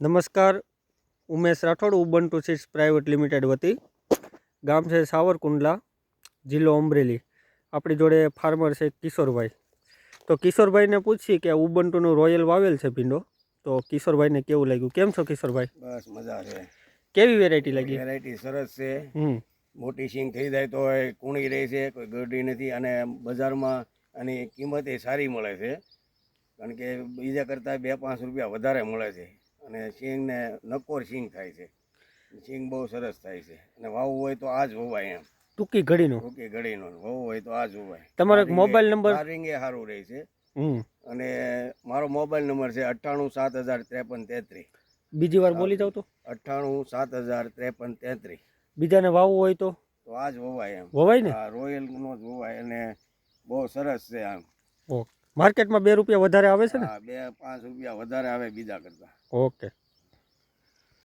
નમસ્કાર Umesh Rathod Ubuntu seats private limited વતી. ગામ છે સાવરકુંડલા જિલ્લો અમરેલી. આપણી જોડે ફાર્મર છે કિશોરભાઈ. તો કિશોરભાઈને પૂછીએ કે આ ઉબન્ટુનું રોયલ વાવેલ છે ભીંડો? તો કિશોરભાઈને કેવું લાગ્યું? કેમ છો કિશોરભાઈ? બસ મજા છે. કેવી વેરાયટી લાગી? વેરાયટી? સરસ છે. હમ. મોટી સિંગ થઈ જાય તો કૂણી રહે છે કોઈ ગરડી નથી અને બજારમાં આની કિંમત એ સારી મળે છે. કારણ કે બીજા કરતાં બે પાંચ રૂપિયા વધારે મળે છે. અને સિંગને નકોર સિંગ થાય છે. સિંગ બહુ સરસ થાય છે. અને વાવવું હોય તો આ જ વવાય એમ. ટૂંકી ઘડીનું? ટૂંકી ઘડીનું. વાવવું હોય તો આ જ વવાય. તમારો મોબાઈલ નંબર? ચાર્જિંગ એ સારું રહે છે. અને મારો મોબાઈલ નંબર છે અઠ્ઠાણું સાત હજાર ત્રેપન તેત્રીસ. બીજી વાર બોલી જાવ તો. અઠ્ઠાણું સાત હજાર ત્રેપન તેત્રીસ. બીજાને વાવવું હોય તો? તો આ જ વવાય એમ. વવાય ને? રોયલ નો જ વવાય અને બહુ સરસ છે આમ. ઓકે. માર્કેટમાં બે રૂપિયા વધારે આવે છે ને? બે પાંચ રૂપિયા વધારે આવે બીજા કરતા. ઓકે.